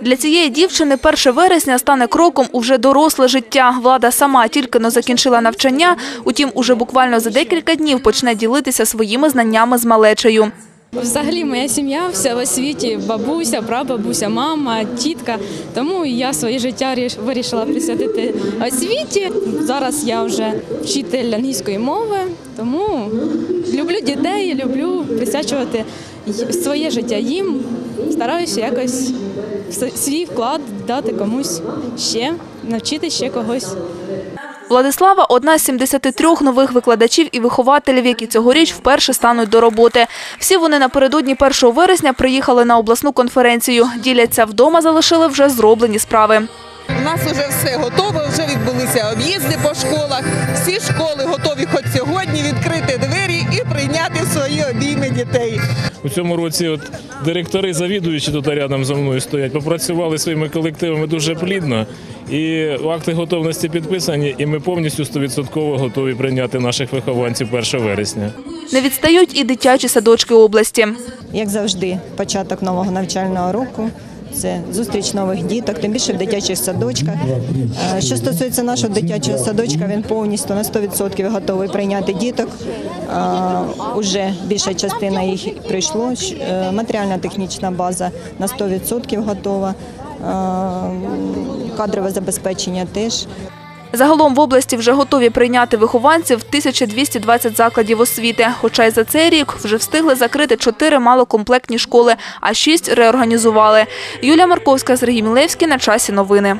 Для цієї дівчини 1 вересня стане кроком у вже доросле життя. Влада сама тільки но закінчила навчання, утім, уже буквально за декілька днів почне ділитися своїми знаннями з малечею. Взагалі моя сім'я вся в освіті, бабуся, прабабуся, мама, тітка. Тому я своє життя ріш- вирішила присвятити освіті. Зараз я вже вчитель англійської мови, тому люблю дітей, люблю присвячувати своє життя їм. Стараюся якось свій вклад дати комусь ще, навчити ще когось. Владислава – одна з 73 нових викладачів і вихователів, які цьогоріч вперше стануть до роботи. Всі вони напередодні 1 вересня приїхали на обласну конференцію. Діляться, вдома залишили вже зроблені справи. У нас вже все готово, вже відбулися об'їзди по школах. Всі школи готові в свої обійми дітей. У цьому році от директори, завідуючі тут рядом за мною стоять, попрацювали своїми колективами дуже плідно. І акти готовності підписані, і ми повністю 100% готові прийняти наших вихованців 1 вересня. Не відстають і дитячі садочки області. Як завжди, початок нового навчального року. Це зустріч нових діток, тим більше в дитячих садочках. Е, Що стосується нашого дитячого садочка, він повністю на 100% готовий прийняти діток. Е, Уже більша частина їх прийшло. Е, Матеріально-технічна база на 100% готова. Кадрове забезпечення теж. Загалом в області вже готові прийняти вихованців 1220 закладів освіти. Хоча й за цей рік вже встигли закрити чотири малокомплектні школи, а шість реорганізували. Юлія Марковська, Сергій Мілевський. На часі новини.